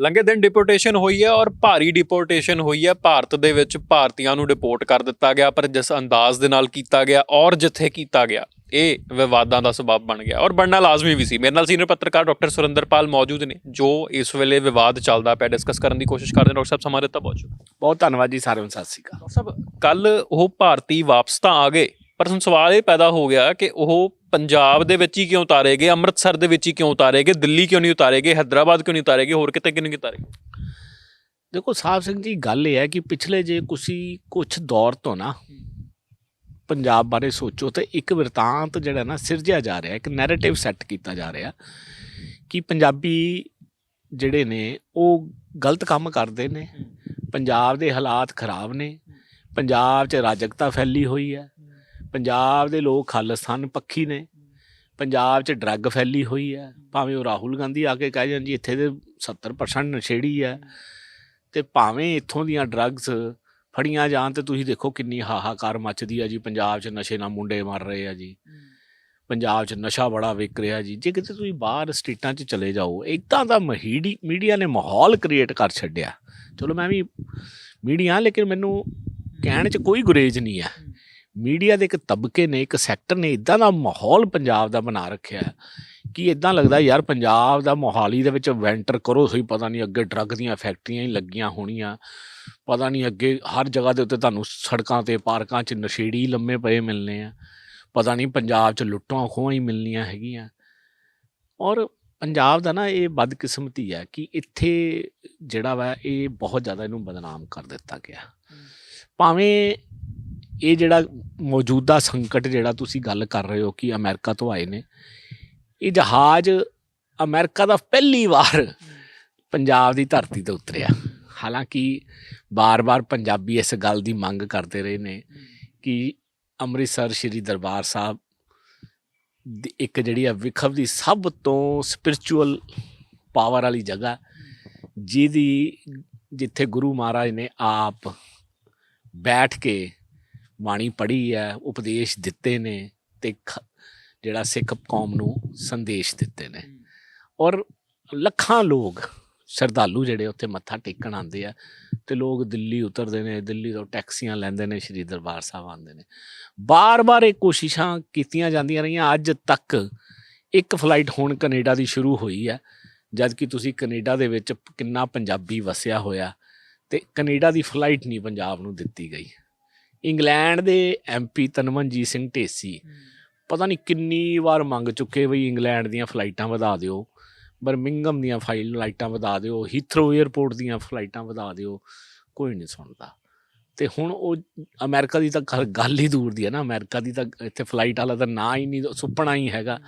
ਲੰਘੇ ਦਿਨ ਡਿਪੋਰਟੇਸ਼ਨ ਹੋਈ ਹੈ ਔਰ ਭਾਰੀ ਡਿਪੋਰਟੇਸ਼ਨ ਹੋਈ ਹੈ। ਭਾਰਤ ਦੇ ਵਿੱਚ ਭਾਰਤੀਆਂ ਨੂੰ ਡਿਪੋਰਟ ਕਰ ਦਿੱਤਾ ਗਿਆ ਪਰ ਜਿਸ ਅੰਦਾਜ਼ ਦੇ ਨਾਲ ਕੀਤਾ ਗਿਆ ਔਰ ਜਿੱਥੇ ਕੀਤਾ ਗਿਆ ਇਹ ਵਿਵਾਦਾਂ ਦਾ ਸਬਬ ਬਣ ਗਿਆ। ਔਰ ਬਣਨਾ ਲਾਜ਼ਮੀ ਵੀ ਸੀ। ਮੇਰੇ ਨਾਲ ਸੀਨੀਅਰ ਪੱਤਰਕਾਰ ਡਾਕਟਰ ਸੁਰਿੰਦਰਪਾਲ ਮੌਜੂਦ ਨੇ ਜੋ ਇਸ ਵੇਲੇ ਵਿਵਾਦ ਚੱਲਦਾ ਪਿਆ। ਡਿਸਕਸ ਕਰਨ ਦੀ ਕੋਸ਼ਿਸ਼ ਕਰਦੇ ਡਾਕਟਰ ਸਾਹਿਬ ਸਮਾਂ ਦਿੱਤਾ ਬਹੁਤ ਸ਼ੁਕਰੀਆ। ਬਹੁਤ ਧੰਨਵਾਦ ਜੀ ਸਾਰਿਆਂ ਨੂੰ। ਸਤਿ ਸ਼੍ਰੀ ਅਕਾਲ। ਡਾਕਟਰ ਸਾਹਿਬ ਕੱਲ ਉਹ ਭਾਰਤੀ ਵਾਪਸ ਤਾਂ ਆ ਗਏ ਪਰ ਹੁਣ ਸਵਾਲ ਇਹ ਪੈਦਾ ਹੋ ਗਿਆ ਕਿ ਉਹ ਪੰਜਾਬ ਦੇ ਵਿੱਚ ਹੀ ਕਿਉਂ ਉਤਾਰੇ ਗਏ ਅੰਮ੍ਰਿਤਸਰ ਦੇ ਵਿੱਚ ਹੀ ਕਿਉਂ ਉਤਾਰੇ ਗਏ ਦਿੱਲੀ ਕਿਉਂ ਨਹੀਂ ਉਤਾਰੇ ਗਏ ਹੈਦਰਾਬਾਦ ਕਿਉਂ ਨਹੀਂ ਉਤਾਰੇ ਗਏ ਹੋਰ ਕਿਤੇ ਕਿਉਂ ਨਹੀਂ ਉਤਾਰੇ ਦੇਖੋ ਸਾਹਿਬ ਸਿੰਘ ਜੀ ਗੱਲ ਇਹ ਹੈ ਕਿ ਪਿਛਲੇ ਜੇ ਤੁਸੀਂ ਕੁਝ ਦੌਰ ਤੋਂ ਨਾ ਪੰਜਾਬ ਬਾਰੇ ਸੋਚੋ ਤੇ ਇੱਕ ਵਰਤਾਂਤ ਜਿਹੜਾ ਨਾ ਸਿਰਜਿਆ ਜਾ ਰਿਹਾ ਇੱਕ ਨੈਰੇਟਿਵ ਸੈੱਟ ਕੀਤਾ ਜਾ ਰਿਹਾ ਕਿ ਪੰਜਾਬੀ ਜਿਹੜੇ ਨੇ ਉਹ ਗਲਤ ਕੰਮ ਕਰਦੇ ਨੇ ਪੰਜਾਬ ਦੇ ਹਾਲਾਤ ਖਰਾਬ ਨੇ ਪੰਜਾਬ 'ਚ ਰਾਜਕਤਾ ਫੈਲੀ ਹੋਈ ਹੈ ਪੰਜਾਬ ਦੇ ਲੋਕ ਖਾਲਿਸਤਾਨ ਪੱਖੀ ਨੇ। ਪੰਜਾਬ 'ਚ ਡਰੱਗ ਫੈਲੀ ਹੋਈ ਹੈ। ਭਾਵੇਂ ਉਹ ਰਾਹੁਲ ਗਾਂਧੀ ਆ ਕੇ ਕਹਿ ਜਾਣ ਜੀ, ਇੱਥੇ ਦੇ 70% ਨਸ਼ੇੜੀ ਹੈ। ਤੇ ਭਾਵੇਂ ਇੱਥੋਂ ਦੀਆਂ ਡਰੱਗਸ ਫੜੀਆਂ ਜਾਣ ਤੇ ਤੁਸੀਂ ਦੇਖੋ ਕਿੰਨੀ ਹਾਹਾਕਾਰ ਮੱਚਦੀ ਆ ਜੀ। ਪੰਜਾਬ 'ਚ ਨਸ਼ੇ ਨਾਲ ਮੁੰਡੇ ਮਰ ਰਹੇ ਆ ਜੀ। ਪੰਜਾਬ 'ਚ ਨਸ਼ਾ ਬੜਾ ਵਿਕ ਰਿਹਾ ਜੀ। ਜੇ ਕਿਤੇ ਤੁਸੀਂ ਬਾਹਰ ਸਟੇਟਾਂ 'ਚ ਚਲੇ ਜਾਓ ਇਦਾਂ ਦਾ ਮਹੀੜੀ, ਮੀਡੀਆ ਨੇ ਮਾਹੌਲ ਕ੍ਰੀਏਟ ਕਰ ਛੱਡਿਆ। ਚਲੋ ਮੈਂ ਵੀ ਮੀਡੀਆ, ਲੇਕਿਨ ਮੈਨੂੰ ਕਹਿਣ 'ਚ ਕੋਈ ਗੁਰੇਜ਼ ਨਹੀਂ ਹੈ। ਮੀਡੀਆ ਦੇ ਇੱਕ ਤਬਕੇ ਨੇ ਇੱਕ ਸੈਕਟਰ ਨੇ ਇਦਾਂ ਦਾ ਮਾਹੌਲ ਪੰਜਾਬ ਦਾ ਬਣਾ ਰੱਖਿਆ ਕਿ ਇਦਾਂ ਲੱਗਦਾ ਯਾਰ ਪੰਜਾਬ ਦਾ ਮੋਹਾਲੀ ਦੇ ਵਿੱਚ ਵੈਂਟਰ ਕਰੋ ਸਹੀ ਪਤਾ ਨਹੀਂ ਅੱਗੇ ਡਰੱਗ ਦੀਆਂ ਫੈਕਟਰੀਆਂ ਹੀ ਲੱਗੀਆਂ ਹੋਣੀਆਂ। ਪਤਾ ਨਹੀਂ ਅੱਗੇ ਹਰ ਜਗ੍ਹਾ ਦੇ ਉੱਤੇ ਤੁਹਾਨੂੰ ਸੜਕਾਂ ਤੇ ਪਾਰਕਾਂ 'ਚ ਨਸ਼ੇੜੀ ਲੰਮੇ ਪਏ ਮਿਲਨੇ ਆ। ਪਤਾ ਨਹੀਂ ਪੰਜਾਬ 'ਚ ਲੁੱਟਾਂ ਖੋਹਾਂ ਹੀ ਮਿਲਣੀਆਂ ਹੈਗੀਆਂ। ਔਰ ਪੰਜਾਬ ਦਾ ਨਾ ਇਹ ਬਦਕਿਸਮਤੀ ਹੈ ਕਿ ਇੱਥੇ ਜਿਹੜਾ ਵਾ ਇਹ ਬਹੁਤ ਜ਼ਿਆਦਾ ਇਹਨੂੰ ਬਦਨਾਮ ਕਰ ਦਿੱਤਾ ਗਿਆ। ਭਾਵੇਂ ਇਹ ਜਿਹੜਾ ਮੌਜੂਦਾ ਸੰਕਟ ਜਿਹੜਾ ਤੁਸੀਂ ਗੱਲ ਕਰ ਰਹੇ ਹੋ ਕਿ ਅਮਰੀਕਾ ਤੋਂ ਆਏ ਨੇ, ਇਹ ਜਹਾਜ਼ ਅਮਰੀਕਾ ਦਾ ਪਹਿਲੀ ਵਾਰ ਪੰਜਾਬ ਦੀ ਧਰਤੀ ਤੇ ਉਤਰਿਆ। ਹਾਲਾਂਕਿ ਬਾਰ-ਬਾਰ ਪੰਜਾਬੀ ਇਸ ਗੱਲ ਦੀ ਮੰਗ ਕਰਦੇ ਰਹੇ ਨੇ ਕਿ ਅੰਮ੍ਰਿਤਸਰ ਸ੍ਰੀ ਦਰਬਾਰ ਸਾਹਿਬ ਦੀ ਇੱਕ ਜਿਹੜੀ ਆ ਵਿਖਵ ਦੀ ਸਭ ਤੋਂ ਸਪਿਰਚੁਅਲ ਪਾਵਰ ਵਾਲੀ ਜਗ੍ਹਾ, ਜਿਹਦੀ ਜਿੱਥੇ ਗੁਰੂ ਮਹਾਰਾਜ ਨੇ ਆਪ ਬੈਠ ਕੇ ਬਾਣੀ ਪੜ੍ਹੀ ਹੈ, ਉਪਦੇਸ਼ ਦਿੱਤੇ ਨੇ ਤੇ ਖ- ਜਿਹੜਾ ਸਿੱਖ ਕੌਮ ਨੂੰ ਸੰਦੇਸ਼ ਦਿੱਤੇ ਨੇ। ਔਰ ਲੱਖਾਂ ਲੋਕ ਸ਼ਰਧਾਲੂ ਜਿਹੜੇ ਉੱਥੇ ਮੱਥਾ ਟੇਕਣ ਆਉਂਦੇ ਆ ਤੇ ਲੋਕ ਦਿੱਲੀ ਉਤਰਦੇ ਨੇ, ਦਿੱਲੀ ਤੋਂ ਟੈਕਸੀਆਂ ਲੈਂਦੇ ਨੇ, ਸ਼੍ਰੀ ਦਰਬਾਰ ਸਾਹਿਬ ਆਉਂਦੇ ਨੇ। ਬਾਰ-ਬਾਰ ਇਹ ਕੋਸ਼ਿਸ਼ਾਂ ਕੀਤੀਆਂ ਜਾਂਦੀਆਂ ਰਹੀਆਂ। ਅੱਜ ਤੱਕ ਇੱਕ ਫਲਾਈਟ ਹੁਣ ਕੈਨੇਡਾ ਦੀ ਸ਼ੁਰੂ ਹੋਈ ਹੈ ਜਦ ਕਿ ਤੁਸੀਂ ਕੈਨੇਡਾ ਦੇ ਵਿੱਚ ਕਿੰਨਾ ਪੰਜਾਬੀ ਵਸਿਆ ਹੋਇਆ ਤੇ ਕੈਨੇਡਾ ਦੀ ਫਲਾਈਟ ਨਹੀਂ ਪੰਜਾਬ ਨੂੰ ਦਿੱਤੀ ਗਈ। ਇੰਗਲੈਂਡ ਦੇ ਐਮਪੀ ਤਨਮਨਜੀਤ ਸਿੰਘ ਢੇਸੀ। ਪਤਾ ਨਹੀਂ ਕਿੰਨੀ ਵਾਰ ਮੰਗ ਚੁੱਕੇ ਬਈ ਇੰਗਲੈਂਡ ਦੀਆਂ ਫਲਾਈਟਾਂ ਵਧਾ ਦਿਓ ਬਰਮਿੰਗਮ ਦੀਆਂ ਫਾਈਲ ਫਲਾਈਟਾਂ ਵਧਾ ਦਿਓ ਹੀਥਰੋ 에ਅਰਪੋਰਟ ਦੀਆਂ ਫਲਾਈਟਾਂ ਵਧਾ ਦਿਓ ਕੋਈ ਨਹੀਂ ਸੁਣਦਾ। ਤੇ ਹੁਣ ਉਹ ਅਮਰੀਕਾ ਦੀ ਤਾਂ ਗੱਲ- ਗੱਲ ਹੀ ਦੂਰ ਦੀ ਹੈ ਨਾ ਅਮਰੀਕਾ ਦੀ ਤਾਂ ਇੱਥੇ ਫਲਾਈਟ ਵਾਲਾ ਤਾਂ ਨਾਂ ਹੀ ਨਹੀਂ ਸੁਪਨਾ ਹੀ ਹੈਗਾ।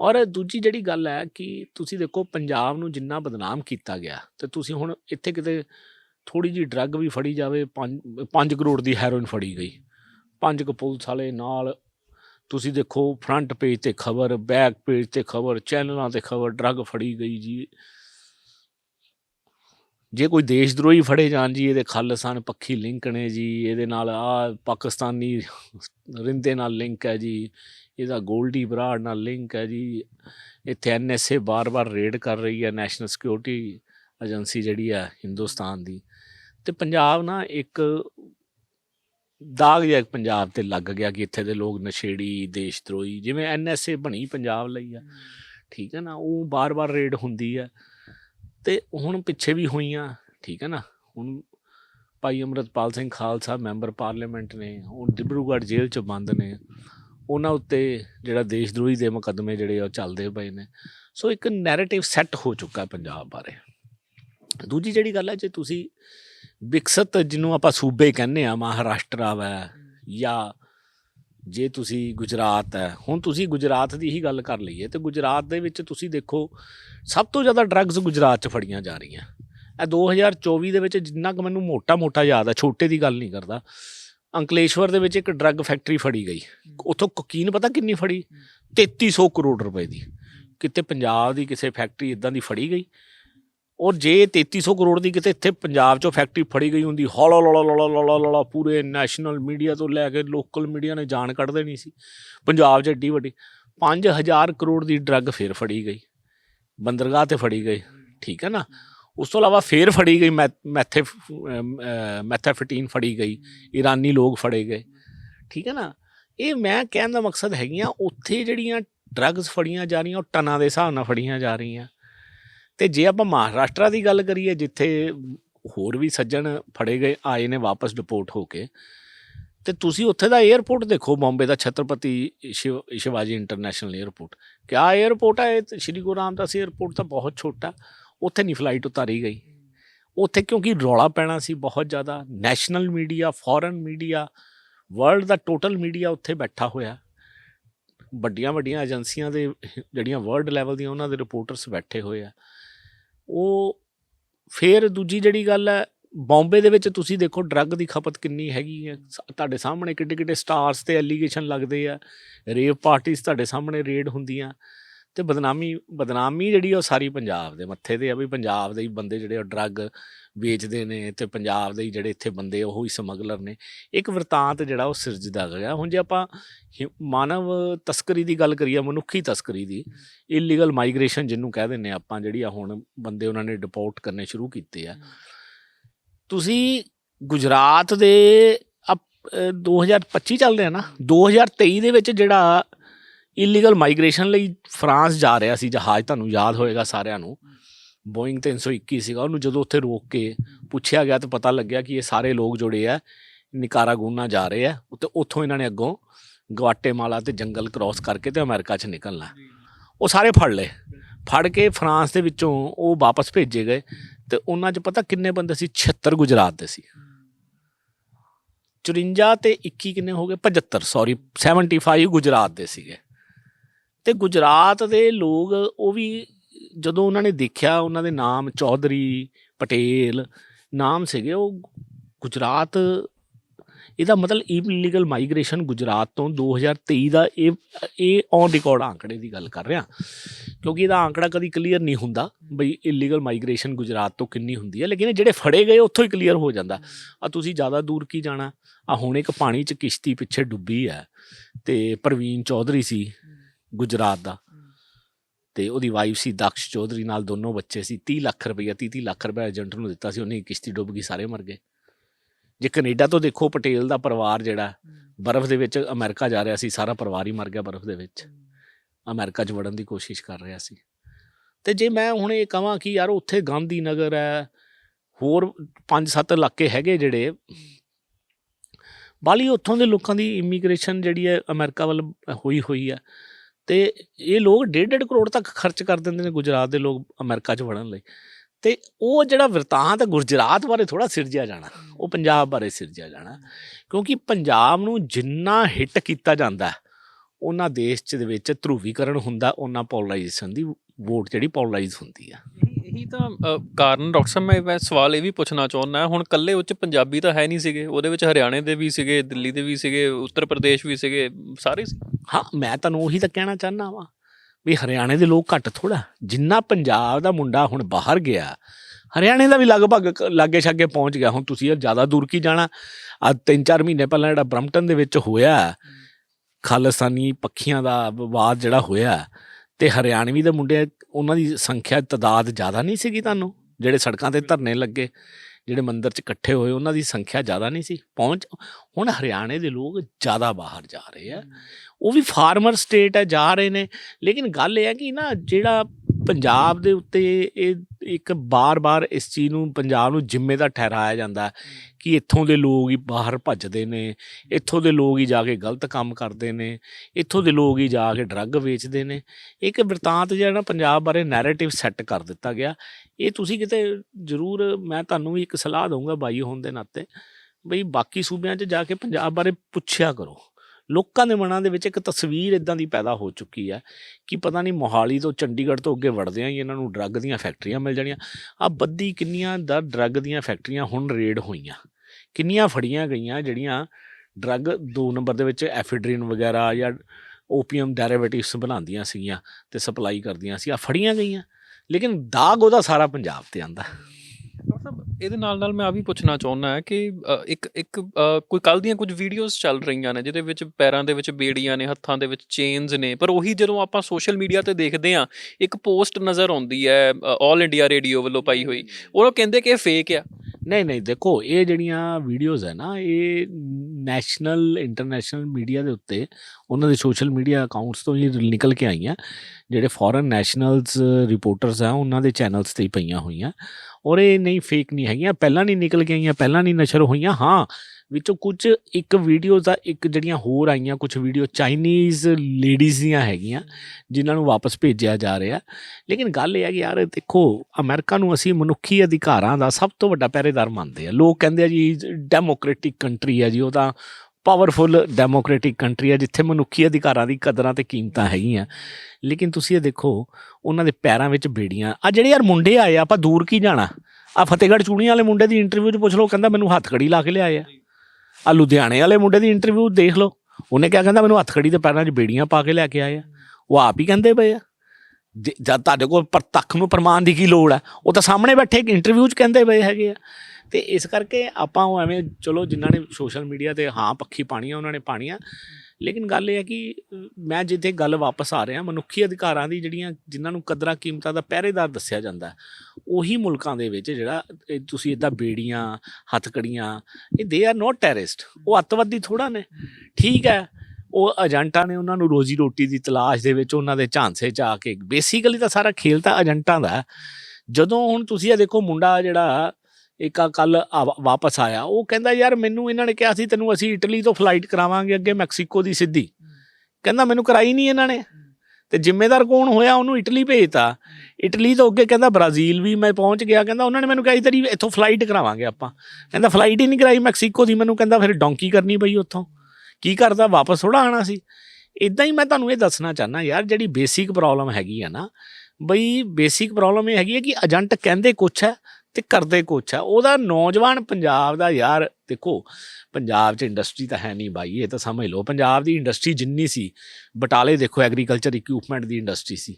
ਔਰ ਦੂਜੀ ਜਿਹੜੀ ਗੱਲ ਹੈ ਕਿ ਤੁਸੀਂ ਦੇਖੋ ਪੰਜਾਬ ਨੂੰ ਜਿੰਨਾ ਬਦਨਾਮ ਕੀਤਾ ਗਿਆ ਤੇ ਤੁਸੀਂ ਹੁਣ ਇੱਥੇ ਕਿਤੇ ਥੋੜੀ ਜੀ ਡਰੱਗ ਵੀ ਫੜੀ ਜਾਵੇ 5 ਕਰੋੜ ਦੀ ਹੈਰੋਇਨ ਫੜੀ ਗਈ। ਪੰਜ ਕੁ ਪੁਲਿਸ ਵਾਲੇ ਨਾਲ ਤੁਸੀਂ ਦੇਖੋ ਫਰੰਟ ਪੇਜ ਤੇ ਖਬਰ ਬੈਕ ਪੇਜ ਤੇ ਖਬਰ ਚੈਨਲਾਂ ਤੇ ਖਬਰ ਡਰੱਗ ਫੜੀ ਗਈ ਜੀ। ਜੇ ਕੋਈ ਦੇਸ਼ ਦਰੋਹੀ ਫੜੇ ਜਾਣ ਜੀ, ਇਹਦੇ ਖਾਲਿਸਤਾਨ ਪੱਖੀ ਲਿੰਕ ਨੇ ਜੀ, ਇਹਦੇ ਨਾਲ ਆ ਪਾਕਿਸਤਾਨੀ ਰਿੰਦੇ ਨਾਲ ਲਿੰਕ ਹੈ ਜੀ, ਇਹਦਾ ਗੋਲਡੀ ਬਰਾੜ ਨਾਲ ਲਿੰਕ ਹੈ ਜੀ। ਇੱਥੇ ਐਨਐਸਏ ਬਾਰ-ਬਾਰ ਰੇਡ ਕਰ ਰਹੀ ਹੈ ਨੈਸ਼ਨਲ ਸਿਕਿਉਰਿਟੀ ਏਜੰਸੀ ਜਿਹੜੀ ਹੈ, ਹਿੰਦੁਸਤਾਨ ਦੀ। ਤੇ ਪੰਜਾਬ ਨਾ ਇੱਕ ਦਾਗ ਜਿਹਾ ਪੰਜਾਬ ਤੇ ਲੱਗ ਗਿਆ ਕਿ ਇੱਥੇ ਦੇ ਲੋਕ ਨਸ਼ੇੜੀ ਦੇਸ਼ ਦਰੋਹੀ ਜਿਵੇਂ ਐਨਐਸਏ ਬਣੀ ਪੰਜਾਬ ਲਈ ਆ। ਠੀਕ ਹੈ ਨਾ, ਉਹ ਬਾਰ-ਬਾਰ ਰੇਡ ਹੁੰਦੀ ਆ। ਤੇ ਹੁਣ ਪਿੱਛੇ ਵੀ ਹੋਈਆਂ, ਠੀਕ ਹੈ ਨਾ। ਹੁਣ ਭਾਈ ਅਮਰਤਪਾਲ ਸਿੰਘ ਖਾਲਸਾ ਮੈਂਬਰ ਪਾਰਲੀਮੈਂਟ ਨੇ ਉਹ ਡਿਬਰੂਗੜ੍ਹ ਜੇਲ੍ਹ 'ਚ ਬੰਦ ਨੇ। ਉਹਨਾਂ ਉੱਤੇ ਜਿਹੜਾ ਦੇਸ਼ ਦਰੋਹੀ ਦੇ ਮੁਕੱਦਮੇ ਜਿਹੜੇ ਆ ਉਹ ਚੱਲਦੇ ਪਏ ਨੇ। ਸੋ ਇੱਕ ਨੈਰੇਟਿਵ ਸੈੱਟ ਹੋ ਚੁੱਕਾ ਪੰਜਾਬ ਬਾਰੇ। ਦੂਜੀ ਜਿਹੜੀ ਗੱਲ ਹੈ, ਜੇ ਤੁਸੀਂ ਵਿਕਸਤ ਜਿਹਨੂੰ ਆਪਾਂ ਸੂਬੇ ਕਹਿੰਦੇ ਆ ਮਹਾਰਾਸ਼ਟਰ ਵਾ ਜਾਂ ਜੇ ਤੁਸੀਂ ਗੁਜਰਾਤ ਹੈ ਹੁਣ ਤੁਸੀਂ ਗੁਜਰਾਤ ਦੀ ਹੀ ਗੱਲ ਕਰ ਲਈਏ ਤੇ ਗੁਜਰਾਤ ਦੇ ਵਿੱਚ ਤੁਸੀਂ ਦੇਖੋ ਸਭ ਤੋਂ ਜ਼ਿਆਦਾ ਡਰੱਗਸ ਗੁਜਰਾਤ 'ਚ ਫੜੀਆਂ ਜਾ ਰਹੀਆਂ। ਇਹ 2024 ਦੇ ਵਿੱਚ ਜਿੰਨਾ ਕੁ ਮੈਨੂੰ ਮੋਟਾ-ਮੋਟਾ ਯਾਦ ਹੈ ਛੋਟੇ ਦੀ ਗੱਲ ਨਹੀਂ ਕਰਦਾ ਅੰਕਲੇਸ਼ਵਰ ਦੇ ਵਿੱਚ ਇੱਕ ਡਰੱਗ ਫੈਕਟਰੀ ਫੜੀ ਗਈ। ਉੱਥੋਂ ਕੋਕੀਨ ਪਤਾ ਕਿੰਨੀ ਫੜੀ? 3300 ਕਰੋੜ ਰੁਪਏ ਦੀ। ਕਿਤੇ ਪੰਜਾਬ ਦੀ ਕਿਸੇ ਫੈਕਟਰੀ ਇਦਾਂ ਦੀ ਫੜੀ ਗਈ। ਔਰ ਜੇ 3300 ਕਰੋੜ ਦੀ ਕਿਤੇ ਇੱਥੇ ਪੰਜਾਬ 'ਚੋਂ ਫੈਕਟਰੀ ਫੜੀ ਗਈ ਹੁੰਦੀ, ਹੌਲਾ ਲੌਲਾ ਲੌਲਾ ਲੌਲਾ ਲੌਲਾ ਪੂਰੇ ਨੈਸ਼ਨਲ ਮੀਡੀਆ ਤੋਂ ਲੈ ਕੇ ਲੋਕਲ ਮੀਡੀਆ ਨੇ ਜਾਣ ਕੱਢ ਦੇਣੀ ਸੀ। ਪੰਜਾਬ 'ਚ ਏਡੀ ਵੱਡੀ 5000 ਕਰੋੜ ਦੀ ਡਰੱਗ ਫੇਰ ਫੜੀ ਗਈ, ਬੰਦਰਗਾਹ ਤੇ ਫੜੀ ਗਈ, ਠੀਕ ਹੈ ਨਾ? ਉਸ ਤੋਂ ਇਲਾਵਾ ਫੇਰ ਫੜੀ ਗਈ ਮੈ- ਮੈਥੇ ਮੈਥਾਫਿਟੀਨ ਫੜੀ ਗਈ ਈਰਾਨੀ ਲੋਕ ਫੜੇ ਗਏ, ਠੀਕ ਹੈ ਨਾ? ਇਹ ਮੈਂ ਕਹਿਣ ਦਾ ਮਕਸਦ ਹੈਗੀਆਂ ਉੱਥੇ ਜਿਹੜੀਆਂ ਡਰੱਗਸ ਫੜੀਆਂ ਜਾ ਰਹੀਆਂ, ਉਹ ਟਨਾਂ ਦੇ ਹਿਸਾਬ ਨਾਲ ਫੜੀਆਂ ਜਾ ਰਹੀਆਂ। ਤੇ ਜੇ ਆਪਾਂ ਮਹਾਰਾਸ਼ਟਰ ਦੀ ਗੱਲ ਕਰੀਏ, ਜਿੱਥੇ ਹੋਰ ਵੀ ਸੱਜਣ ਫੜੇ ਗਏ, ਆਏ ਨੇ ਵਾਪਸ ਡਿਪੋਰਟ ਹੋ ਕੇ, ਤੇ ਤੁਸੀਂ ਉੱਥੇ ਦਾ 에어ਪੋਰਟ ਦੇਖੋ, ਬੰਬੇ ਦਾ ਛਤਰਪਤੀ ਸ਼ਿਵਾਜੀ ਇੰਟਰਨੈਸ਼ਨਲ 에어ਪੋਰਟ ਕਿਆ 에어ਪੋਰਟ ਹੈ ਸ਼੍ਰੀ ਗੁਰੂ ਰਾਮਦਾਸ 에어ਪੋਰਟ ਤਾਂ ਬਹੁਤ ਛੋਟਾ ਉੱਥੇ ਨਹੀਂ ਫਲਾਈਟ ਉਤਾਰੀ ਗਈ। ਉੱਥੇ ਕਿਉਂਕਿ ਰੌਲਾ ਪੈਣਾ ਸੀ ਬਹੁਤ ਜ਼ਿਆਦਾ। National media foreign media world ਦਾ ਟੋਟਲ ਮੀਡੀਆ ਉੱਥੇ ਬੈਠਾ ਹੋਇਆ। ਵੱਡੀਆਂ ਵੱਡੀਆਂ ਏਜੰਸੀਆਂ ਦੇ, ਜਿਹੜੀਆਂ ਵਰਲਡ ਲੈਵਲ ਦੀਆਂ, ਉਹਨਾਂ ਦੇ ਰਿਪੋਰਟਰਸ ਬੈਠੇ ਹੋਏ ਆ। ਉਹ ਫਿਰ ਦੂਜੀ ਜਿਹੜੀ ਗੱਲ ਹੈ, ਬੰਬੇ ਦੇ ਵਿੱਚ ਤੁਸੀਂ ਦੇਖੋ ਡਰੱਗ ਦੀ ਖਪਤ ਕਿੰਨੀ ਹੈਗੀ ਹੈ। ਤੁਹਾਡੇ ਸਾਹਮਣੇ ਕਿੱਡੇ ਕਿੱਡੇ ਸਟਾਰਸ ਤੇ ਐਲੀਗੇਸ਼ਨ ਲੱਗਦੇ ਆ। ਰੇਪ ਪਾਰਟੀਆਂ ਤੁਹਾਡੇ ਸਾਹਮਣੇ ਰੇਡ ਹੁੰਦੀਆਂ। ਤੇ ਬਦਨਾਮੀ ਬਦਨਾਮੀ ਜਿਹੜੀ ਉਹ ਸਾਰੀ ਪੰਜਾਬ ਦੇ ਮੱਥੇ ਤੇ ਆ ਵੀ ਪੰਜਾਬ ਦੇ ਹੀ ਬੰਦੇ ਜਿਹੜੇ ਡਰੱਗ ਵੇਚਦੇ ਨੇ ਤੇ ਪੰਜਾਬ ਦੇ ਹੀ ਜਿਹੜੇ ਇੱਥੇ ਬੰਦੇ ਉਹ ਹੀ ਸਮਗਲਰ ਨੇ। ਇੱਕ ਵਰਤਾਂਤ ਜਿਹੜਾ ਉਹ ਸਿਰਜਦਾ ਗਿਆ। ਹੁਣ ਜੇ ਆਪਾਂ ਮਾਨਵ ਤਸਕਰੀ ਦੀ ਗੱਲ ਕਰੀਏ ਮਨੁੱਖੀ ਤਸਕਰੀ ਦੀ ਇਲੀਗਲ ਮਾਈਗ੍ਰੇਸ਼ਨ ਜਿਹਨੂੰ ਕਹਿ ਦਿੰਨੇ ਆਪਾਂ ਜਿਹੜੀ ਆ ਹੁਣ ਬੰਦੇ ਉਹਨਾਂ ਨੇ ਡਿਪੋਰਟ ਕਰਨੇ ਸ਼ੁਰੂ ਕੀਤੇ ਆ। ਤੁਸੀਂ ਗੁਜਰਾਤ ਦੇ ਅਪ- ਅਹ 2025 ਚੱਲਦੇ ਆ ਨਾ 2023 ਦੇ ਵਿੱਚ ਜਿਹੜਾ ਇਲੀਗਲ ਮਾਈਗ੍ਰੇਸ਼ਨ ਲਈ ਫਰਾਂਸ ਜਾ ਰਿਹਾ ਸੀ, ਜਹਾਜ਼ ਤੁਹਾਨੂੰ ਯਾਦ ਹੋਏਗਾ ਸਾਰਿਆਂ ਨੂੰ। ਬੋਇੰਗ 321 ਸੀਗਾ, ਉਹਨੂੰ ਜਦੋਂ ਉੱਥੇ ਰੋਕ ਕੇ ਪੁੱਛਿਆ ਗਿਆ ਤਾਂ ਪਤਾ ਲੱਗਿਆ ਕਿ ਇਹ ਸਾਰੇ ਲੋਕ ਜੁੜੇ ਆ ਨਿਕਾਰਾਗੁਨਾ ਜਾ ਰਹੇ ਆ ਤੇ ਉੱਥੋਂ ਇਹਨਾਂ ਨੇ ਅੱਗੋਂ ਗਵਾਟੇਮਾਲਾ ਤੇ ਜੰਗਲ ਕ੍ਰਾਸ ਕਰਕੇ ਤੇ ਅਮਰੀਕਾ 'ਚ ਨਿਕਲਣਾ। ਉਹ ਸਾਰੇ ਫੜ ਲਏ। ਫੜ ਕੇ ਫਰਾਂਸ ਦੇ ਵਿੱਚੋਂ ਉਹ ਵਾਪਸ ਭੇਜੇ ਗਏ ਤੇ ਉਹਨਾਂ 'ਚ ਪਤਾ ਕਿੰਨੇ ਬੰਦੇ ਸੀ? 76 ਗੁਜਰਾਤ ਦੇ ਸੀ। 54 ਤੇ 21 ਕਿੰਨੇ ਹੋ ਗਏ? 75 ਸੌਰੀ 75 ਗੁਜਰਾਤ ਦੇ ਸੀਗੇ। ਤੇ ਗੁਜਰਾਤ ਦੇ ਲੋਕ ਉਹ ਵੀ ਜਦੋਂ ਉਹਨਾਂ ਨੇ ਦੇਖਿਆ ਉਹਨਾਂ ਦੇ ਨਾਮ, ਚੌਧਰੀ, ਪਟੇਲ ਨਾਮ ਸੀਗੇ, ਉਹ ਗੁਜਰਾਤ, ਇਹਦਾ ਮਤਲਬ ਇਲੀਗਲ ਮਾਈਗ੍ਰੇਸ਼ਨ ਗੁਜਰਾਤ ਤੋਂ 2023 ਦਾ ਇਹ ਇਹ ਔਨ ਰਿਕਾਰਡ ਆંકੜੇ ਦੀ ਗੱਲ ਕਰ ਰਿਹਾ। ਕਿਉਂਕਿ ਇਹਦਾ ਆંકੜਾ ਕਦੀ ਕਲੀਅਰ ਨਹੀਂ ਹੁੰਦਾ ਬਈ ਇਲੀਗਲ ਮਾਈਗ੍ਰੇਸ਼ਨ ਗੁਜਰਾਤ ਤੋਂ ਕਿੰਨੀ ਹੁੰਦੀ ਹੈ, ਲੇਕਿਨ ਇਹ ਜਿਹੜੇ ਫੜੇ ਗਏ ਉੱਥੋਂ ਹੀ ਕਲੀਅਰ ਹੋ ਜਾਂਦਾ। ਆ ਤੁਸੀਂ ਜ਼ਿਆਦਾ ਦੂਰ ਕੀ ਜਾਣਾ? ਆ ਹੁਣ ਇੱਕ ਪਾਣੀ 'ਚ ਕਿਸ਼ਤੀ ਪਿੱਛੇ ਡੁੱਬੀ ਹੈ ਤੇ ਪ੍ਰਵੀਨ ਚੌਧਰੀ ਸੀ ਗੁਜਰਾਤ ਦਾ। ਤੇ ਉਹਦੀ ਵਾਈਫ ਸੀ ਦਕਸ਼ ਚੌਧਰੀ ਨਾਲ ਦੋਨੋਂ ਬੱਚੇ ਸੀ। 30 ਲੱਖ ਰੁਪਈਆ 30 30 ਲੱਖ ਰੁਪਏ ਏਜੰਟ ਨੂੰ ਦਿੱਤਾ ਸੀ। ਉਹਨੇ ਕਿਸ਼ਤੀ ਡੁੱਬ ਗਈ ਸਾਰੇ ਮਰ ਗਏ। ਜੇ ਕੈਨੇਡਾ ਤੋਂ ਦੇਖੋ ਪਟੇਲ ਦਾ ਪਰਿਵਾਰ ਜਿਹੜਾ ਬਰਫ਼ ਦੇ ਵਿੱਚ ਅਮਰੀਕਾ ਜਾ ਰਿਹਾ ਸੀ ਸਾਰਾ ਪਰਿਵਾਰ ਹੀ ਮਰ ਗਿਆ ਬਰਫ਼ ਦੇ ਵਿੱਚ। ਅਮਰੀਕਾ 'ਚ ਵੜਨ ਦੀ ਕੋਸ਼ਿਸ਼ ਕਰ ਰਿਹਾ ਸੀ। ਤੇ ਜੇ ਮੈਂ ਹੁਣ ਇਹ ਕਹਾਂ ਕਿ ਯਾਰ ਉੱਥੇ ਗਾਂਧੀ ਨਗਰ ਹੈ ਹੋਰ 5-7 ਇਲਾਕੇ ਹੈਗੇ ਜਿਹੜੇ ਬਾਲੀ ਉੱਥੋਂ ਦੇ ਲੋਕਾਂ ਦੀ ਇਮੀਗ੍ਰੇਸ਼ਨ ਜਿਹੜੀ ਹੈ ਅਮਰੀਕਾ ਵੱਲ ਹੋਈ ਹੋਈ ਹੈ। ਤੇ ਇਹ ਲੋਕ 1.5 ਕਰੋੜ ਤੱਕ ਖਰਚ ਕਰ ਦਿੰਦੇ ਨੇ ਗੁਜਰਾਤ ਦੇ ਲੋਕ ਅਮਰੀਕਾ 'ਚ ਵੜਨ ਲਈ। ਤੇ ਉਹ ਜਿਹੜਾ ਵਰਤਾਂਤ ਗੁਜਰਾਤ ਬਾਰੇ ਥੋੜਾ ਸਿਰਜਿਆ ਜਾਣਾ, ਉਹ ਪੰਜਾਬ ਬਾਰੇ ਸਿਰਜਿਆ ਜਾਣਾ। ਕਿਉਂਕਿ ਪੰਜਾਬ ਨੂੰ ਜਿੰਨਾ ਹਿੱਟ ਕੀਤਾ ਜਾਂਦਾ ਉਹਨਾਂ ਦੇਸ਼ 'ਚ ਦੇ ਵਿੱਚ ਧਰੂਵੀਕਰਨ ਹੁੰਦਾ, ਉਹਨਾਂ ਪੋਲਰਾਈਜੇਸ਼ਨ ਦੀ ਵੋਟ ਜਿਹੜੀ ਪੋਲਰਾਈਜ਼ ਹੁੰਦੀ ਆ। ਇਹੀ ਤਾਂ ਅ, ਕਾਰਨ ਡਾਕਟਰ ਸਾਹਿਬ ਮੈਂ ਮੈਂ ਸਵਾਲ ਇਹ ਵੀ ਪੁੱਛਣਾ ਚਾਹੁੰਦਾ ਹੁਣ ਕੱਲੇ ਉੱਚ ਪੰਜਾਬੀ ਤਾਂ ਹੈ ਨਹੀਂ ਸੀਗੇ ਉਹਦੇ ਵਿੱਚ ਹਰਿਆਣੇ ਦੇ ਵੀ ਸੀਗੇ ਦਿੱਲੀ ਦੇ ਵੀ ਸੀਗੇ ਉੱਤਰ ਪ੍ਰਦੇਸ਼ ਵੀ ਸੀਗੇ ਸਾਰੇ ਸੀ। ਹਾਂ ਮੈਂ ਤੁਹਾਨੂੰ ਉਹੀ ਤਾਂ ਕਹਿਣਾ ਚਾਹੁੰਦਾ ਵਾਂ ਵੀ ਹਰਿਆਣੇ ਦੇ ਲੋਕ ਘੱਟ ਥੋੜਾ ਜਿੰਨਾ ਪੰਜਾਬ ਦਾ ਮੁੰਡਾ ਹੁਣ ਬਾਹਰ ਗਿਆ ਹਰਿਆਣੇ ਦਾ ਵੀ ਲਗਭਗ ਕ- ਲਾਗੇ ਛਾਗੇ ਪਹੁੰਚ ਗਿਆ ਹੁਣ ਤੁਸੀਂ ਇਹ ਜ਼ਿਆਦਾ ਦੂਰ ਕੀ ਜਾਣਾ? ਆ ਤਿੰਨ ਚਾਰ ਮਹੀਨੇ ਪਹਿਲਾਂ ਜਿਹੜਾ ਬ੍ਰਮਟਨ ਦੇ ਵਿੱਚ ਹੋਇਆ ਖਾਲਿਸਤਾਨੀ ਪੱਖੀਆਂ ਦਾ ਵਿਵਾਦ ਜਿਹੜਾ ਹੋਇਆ ਤੇ ਹਰਿਆਣਵੀ ਦੇ ਮੁੰਡੇ ਉਹਨਾਂ ਦੀ ਸੰਖਿਆ ਤਦਾਦ ਜ਼ਿਆਦਾ ਨਹੀਂ ਸੀਗੀ ਤੁਹਾਨੂੰ? ਜਿਹੜੇ ਸੜਕਾਂ ਤੇ ਧਰਨੇ ਲੱਗੇ ਜਿਹੜੇ ਮੰਦਿਰ 'ਚ ਇਕੱਠੇ ਹੋਏ ਉਹਨਾਂ ਦੀ ਸੰਖਿਆ ਜ਼ਿਆਦਾ ਨਹੀਂ ਸੀ? ਪਹੁੰਚ ਹੁਣ ਹਰਿਆਣੇ ਦੇ ਲੋਕ ਜ਼ਿਆਦਾ ਬਾਹਰ ਜਾ ਰਹੇ ਆ। ਉਹ ਵੀ ਫਾਰਮਰ ਸਟੇਟ ਹੈ ਜਾ ਰਹੇ ਨੇ। ਲੇਕਿਨ ਗੱਲ ਇਹ ਹੈ ਕਿ ਨਾ ਜਿਹੜਾ ਪੰਜਾਬ ਦੇ ਉੱਤੇ ਇਹ ਇੱਕ ਬਾਰ-ਬਾਰ ਇਸ ਚੀਜ਼ ਨੂੰ, ਪੰਜਾਬ ਨੂੰ ਜ਼ਿੰਮੇਦਾਰ ਠਹਿਰਾਇਆ ਜਾਂਦਾ ਕਿ ਇੱਥੋਂ ਦੇ ਲੋਕ ਹੀ ਬਾਹਰ ਭੱਜਦੇ ਨੇ, ਇੱਥੋਂ ਦੇ ਲੋਕ ਹੀ ਜਾ ਕੇ ਗਲਤ ਕੰਮ ਕਰਦੇ ਨੇ, ਇੱਥੋਂ ਦੇ ਲੋਕ ਹੀ ਜਾ ਕੇ ਡਰੱਗ ਵੇਚਦੇ ਨੇ। ਇੱਕ ਵਰਤਾਂਤ ਜਿਹੜਾ ਨਾ ਪੰਜਾਬ ਬਾਰੇ ਨੈਰੇਟਿਵ ਸੈੱਟ ਕਰ ਦਿੱਤਾ ਗਿਆ। ਇਹ ਤੁਸੀਂ ਕਿਤੇ ਜ਼ਰੂਰ ਮੈਂ ਤੁਹਾਨੂੰ ਵੀ ਇੱਕ ਸਲਾਹ ਦਊਂਗਾ ਬਾਈ ਹੋਣ ਦੇ ਨਾਤੇ, ਬਈ ਬਾਕੀ ਸੂਬਿਆਂ 'ਚ ਜਾ ਕੇ ਪੰਜਾਬ ਬਾਰੇ ਪੁੱਛਿਆ ਕਰੋ। ਲੋਕਾਂ ਦੇ ਮਨਾਂ ਦੇ ਵਿੱਚ ਇੱਕ ਤਸਵੀਰ ਇਦਾਂ ਦੀ ਪੈਦਾ ਹੋ ਚੁੱਕੀ ਹੈ ਕਿ ਪਤਾ ਨਹੀਂ ਮੋਹਾਲੀ ਤੋਂ ਚੰਡੀਗੜ੍ਹ ਤੋਂ ਅੱਗੇ ਵੜਦੇ ਆ ਇਹਨਾਂ ਨੂੰ ਡਰੱਗ ਦੀਆਂ ਫੈਕਟਰੀਆਂ ਮਿਲ ਜਾਣੀਆਂ। ਆ ਬੱਦੀ ਕਿੰਨੀਆਂ ਦਾ ਡਰੱਗ ਦੀਆਂ ਫੈਕਟਰੀਆਂ ਹੁਣ ਰੇਡ ਹੋਈਆਂ। ਕਿੰਨੀਆਂ ਫੜੀਆਂ ਗਈਆਂ ਜਿਹੜੀਆਂ ਡਰੱਗ 2 ਨੰਬਰ ਦੇ ਵਿੱਚ ਐਫੀਡਰਿਨ ਵਗੈਰਾ ਜਾਂ ਓਪੀਅਮ ਡੈਰੀਵੇਟਿਵਸ ਬਣਾਉਂਦੀਆਂ ਸੀਗੀਆਂ ਤੇ ਸਪਲਾਈ ਕਰਦੀਆਂ ਸੀ ਆ ਫੜੀਆਂ ਗਈਆਂ। ਲੇਕਿਨ ਦਾਗ ਉਹਦਾ ਸਾਰਾ ਪੰਜਾਬ ਤੇ ਆਂਦਾ ਡਾਕਟਰ ਸਾਹਿਬ ਇਹਦੇ ਨਾਲ ਨਾਲ ਮੈਂ ਆ ਵੀ ਪੁੱਛਣਾ ਚਾਹੁੰਦਾ ਹਾਂ ਕਿ ਅ, ਇੱਕ ਇੱਕ ਅ, ਕੋਈ ਕੱਲ ਦੀਆਂ ਕੁਝ ਵੀਡੀਓਜ਼ ਚੱਲ ਰਹੀਆਂ ਨੇ ਜਿਹਦੇ ਵਿੱਚ ਪੈਰਾਂ ਦੇ ਵਿੱਚ ਬੇੜੀਆਂ ਨੇ ਹੱਥਾਂ ਦੇ ਵਿੱਚ ਚੇਨਸ ਨੇ ਪਰ ਉਹੀ ਜਦੋਂ ਆਪਾਂ ਸੋਸ਼ਲ ਮੀਡੀਆ ਤੇ ਦੇਖਦੇ ਹਾਂ ਇੱਕ ਪੋਸਟ ਨਜ਼ਰ ਆਉਂਦੀ ਹੈ 올 ਇੰਡੀਆ ਰੇਡੀਓ ਵੱਲੋਂ ਪਾਈ ਹੋਈ। ਉਹ ਕਹਿੰਦੇ ਕਿ ਇਹ ਫੇਕ ਆ। ਨਹੀਂ ਨਹੀਂ ਦੇਖੋ ਇਹ ਜਿਹੜੀਆਂ ਵੀਡੀਓਜ਼ ਹੈ ਨਾ ਇਹ ਨੈਸ਼ਨਲ ਇੰਟਰਨੈਸ਼ਨਲ ਮੀਡੀਆ ਦੇ ਉੱਤੇ ਉਹਨਾਂ ਦੇ ਸੋਸ਼ਲ ਮੀਡੀਆ ਅਕਾਊਂਟਸ ਤੋਂ ਹੀ ਨਿਕਲ ਕੇ ਆਈਆਂ ਜਿਹੜੇ ਫੋਰਨ ਨੈਸ਼ਨਲਸ ਰਿਪੋਰਟਰਸ ਆ ਉਹਨਾਂ ਦੇ ਚੈਨਲਸ ਤੇ ਹੀ ਪਈਆਂ ਹੋਈਆਂ। ਔਰ ਇਹ ਨਹੀਂ ਫੇਕ ਨਹੀਂ ਹੈਗੀਆਂ, ਪਹਿਲਾਂ ਨਹੀਂ ਨਿਕਲ ਕੇ ਆਈਆਂ ਪਹਿਲਾਂ ਨਹੀਂ ਨਸ਼ਰ ਹੋਈਆਂ। ਹਾਂ, ਵਿੱਚੋਂ ਕੁਝ ਇੱਕ ਵੀਡੀਓਜ਼ ਦਾ ਇੱਕ ਜਿਹੜੀਆਂ ਹੋਰ ਆਈਆਂ, ਕੁਝ ਵੀਡੀਓ ਚਾਈਨੀਜ਼ ਲੇਡੀਜ਼ ਦੀਆਂ ਹੈਗੀਆਂ, ਜਿਨ੍ਹਾਂ ਨੂੰ ਵਾਪਸ ਭੇਜਿਆ ਜਾ ਰਿਹਾ। ਲੇਕਿਨ ਗੱਲ ਇਹ ਹੈ ਕਿ ਯਾਰ, ਦੇਖੋ, ਅਮਰੀਕਾ ਨੂੰ ਅਸੀਂ ਮਨੁੱਖੀ ਅਧਿਕਾਰਾਂ ਦਾ ਸਭ ਤੋਂ ਵੱਡਾ ਪਹਿਰੇਦਾਰ ਮੰਨਦੇ ਆ। ਲੋਕ ਕਹਿੰਦੇ ਆ ਜੀ ਡੈਮੋਕ੍ਰੈਟਿਕ ਕੰਟਰੀ ਹੈ ਜੀ, ਉਹ ਤਾਂ ਪਾਵਰਫੁਲ ਡੈਮੋਕ੍ਰੈਟਿਕ ਕੰਟਰੀ ਹੈ ਜਿੱਥੇ ਮਨੁੱਖੀ ਅਧਿਕਾਰਾਂ ਦੀ ਕਦਰਾਂ ਤੇ ਕੀਮਤਾਂ ਹੈਗੀਆਂ। ਲੇਕਿਨ ਤੁਸੀਂ ਇਹ ਦੇਖੋ ਉਹਨਾਂ ਦੇ ਪੈਰਾਂ ਵਿੱਚ ਬੇੜੀਆਂ। ਆ ਜਿਹੜੇ ਯਾਰ ਮੁੰਡੇ ਆਏ ਆ, ਆਪਾਂ ਦੂਰ ਕੀ ਜਾਣਾ? ਆ ਫਤਿਹਗੜ੍ਹ ਚੂੜੀਆਂ ਵਾਲੇ ਮੁੰਡੇ ਦੀ ਇੰਟਰਵਿਊ 'ਚ ਪੁੱਛ ਲਓ ਕਹਿੰਦਾ ਮੈਨੂੰ ਹੱਥਕੜੀ ਲਾ ਕੇ ਲਿਆਏ ਆ। ਆ ਲੁਧਿਆਣੇ ਵਾਲੇ ਮੁੰਡੇ ਦੀ ਇੰਟਰਵਿਊ ਦੇਖ ਲਓ। ਉਹਨੇ ਕਿਹਾ ਕਹਿੰਦਾ ਮੈਨੂੰ ਹੱਥਕੜੀ ਦੇ ਪੈਰਾਂ 'ਚ ਬੇੜੀਆਂ ਪਾ ਕੇ ਲੈ ਕੇ ਆਏ ਆ। ਉਹ ਆਪ ਹੀ ਕਹਿੰਦੇ ਪਏ ਆ। ਜੇ- ਜਦ ਤੁਹਾਡੇ ਕੋਲ ਪ੍ਰਤੱਖ ਨੂੰ ਪ੍ਰਮਾਣ ਦੀ ਕੀ ਲੋੜ ਹੈ ਉਹ ਤਾਂ ਸਾਹਮਣੇ ਬੈਠੇ ਇੰਟਰਵਿਊ 'ਚ ਕਹਿੰਦੇ ਪਏ ਹੈਗੇ ਆ। ਤੇ ਇਸ ਕਰਕੇ ਆਪਾਂ ਉਹ ਐਵੇਂ ਚਲੋ ਜਿਨ੍ਹਾਂ ਨੇ ਸੋਸ਼ਲ ਮੀਡੀਆ ਤੇ ਹਾਂ ਪੱਖੀ ਪਾਣੀਆਂ, ਉਹਨਾਂ ਨੇ ਪਾਣੀਆਂ। ਲੇਕਿਨ ਗੱਲ ਇਹ ਹੈ ਕਿ ਮੈਂ ਜਿੱਥੇ ਗੱਲ ਵਾਪਸ ਆ ਰਿਹਾ, ਮਨੁੱਖੀ ਅਧਿਕਾਰਾਂ ਦੀ ਜਿਹੜੀਆਂ ਜਿਨ੍ਹਾਂ ਨੂੰ ਕਦਰਾਂ ਕੀਮਤਾਂ ਦਾ ਪਹਿਰੇਦਾਰ ਦੱਸਿਆ ਜਾਂਦਾ ਉਹੀ ਮੁਲਕਾਂ ਦੇ ਵਿੱਚ ਜਿਹੜਾ ਤੁਸੀਂ ਇਦਾਂ ਬੇੜੀਆਂ, ਹੱਥਕੜੀਆਂ, ਇਹ ਦੇ ਆਰ ਨੋਟ ਟੈਰਰਿਸਟ ਉਹ ਅੱਤਵਾਦੀ ਥੋੜਾ ਨੇ। ਠੀਕ ਹੈ, ਉਹ ਏਜੰਟਾਂ ਨੇ ਉਹਨਾਂ ਨੂੰ ਰੋਜ਼ੀ ਰੋਟੀ ਦੀ ਤਲਾਸ਼ ਦੇ ਵਿੱਚ ਉਹਨਾਂ ਦੇ ਝਾਂਸੇ 'ਚ ਆ ਕੇ ਬੇਸਿਕਲੀ ਤਾਂ ਸਾਰਾ ਖੇਲ ਤਾਂ ਏਜੰਟਾਂ ਦਾ ਜਦੋਂ ਹੁਣ ਤੁਸੀਂ ਇਹ ਦੇਖੋ ਮੁੰਡਾ ਜਿਹੜਾ ਇੱਕ ਕੱਲ ਵਾਪਸ ਆਇਆ। ਉਹ ਕਹਿੰਦਾ ਯਾਰ ਮੈਨੂੰ ਇਹਨਾਂ ਨੇ ਕਿਹਾ ਸੀ ਤੈਨੂੰ ਅਸੀਂ ਇਟਲੀ ਤੋਂ ਫਲਾਈਟ ਕਰਾਵਾਂਗੇ ਅੱਗੇ ਮੈਕਸੀਕੋ ਦੀ ਸਿੱਧੀ। ਕਹਿੰਦਾ ਮੈਨੂੰ ਕਰਾਈ ਨਹੀਂ ਇਹਨਾਂ ਨੇ। ਤੇ ਜ਼ਿੰਮੇਦਾਰ ਕੌਣ ਹੋਇਆ? ਉਹਨੂੰ ਇਟਲੀ ਭੇਜਤਾ। ਇਟਲੀ ਤੋਂ ਅੱਗੇ ਕਹਿੰਦਾ ਬ੍ਰਾਜ਼ੀਲ ਵੀ ਮੈਂ ਪਹੁੰਚ ਗਿਆ। ਕਹਿੰਦਾ ਉਹਨਾਂ ਨੇ ਮੈਨੂੰ ਕਹੀ ਤੇਰੀ ਇੱਥੋਂ ਫਲਾਈਟ ਕਰਾਵਾਂਗੇ ਆਪਾਂ। ਕਹਿੰਦਾ ਫਲਾਈਟ ਹੀ ਨਹੀਂ ਕਰਾਈ ਮੈਕਸੀਕੋ ਦੀ। ਮੈਨੂੰ ਕਹਿੰਦਾ ਫਿਰ ਡੌਂਕੀ ਕਰਨੀ ਪਈ ਉੱਥੋਂ। ਕੀ ਕਰਦਾ? ਵਾਪਸ ਥੋੜਾ ਆਣਾ ਸੀ। ਇਦਾਂ ਹੀ ਮੈਂ ਤੁਹਾਨੂੰ ਇਹ ਦੱਸਣਾ ਚਾਹਨਾ ਯਾਰ ਜਿਹੜੀ ਬੇਸਿਕ ਪ੍ਰੋਬਲਮ ਹੈਗੀ ਆ ਨਾ ਬਈ ਬੇਸਿਕ ਪ੍ਰੋਬਲਮ ਇਹ ਹੈਗੀ ਹੈ ਕਿ ਏਜੰਟ ਕਹਿੰਦੇ ਕੁਛ ਹੈ ਤੇ ਕਰਦੇ ਕੁਛ ਹੈ ਉਹਦਾ ਨੌਜਵਾਨ ਪੰਜਾਬ ਦਾ ਯਾਰ, ਦੇਖੋ, ਪੰਜਾਬ 'ਚ ਇੰਡਸਟਰੀ ਤਾਂ ਹੈ ਨਹੀਂ ਬਾਈ, ਇਹ ਤਾਂ ਸਮਝ ਲਓ। ਪੰਜਾਬ ਦੀ ਇੰਡਸਟਰੀ ਜਿੰਨੀ ਸੀ, ਬਟਾਲੇ ਦੇਖੋ ਐਗਰੀਕਲਚਰ ਇਕਵਿਪਮੈਂਟ ਦੀ ਇੰਡਸਟਰੀ ਸੀ।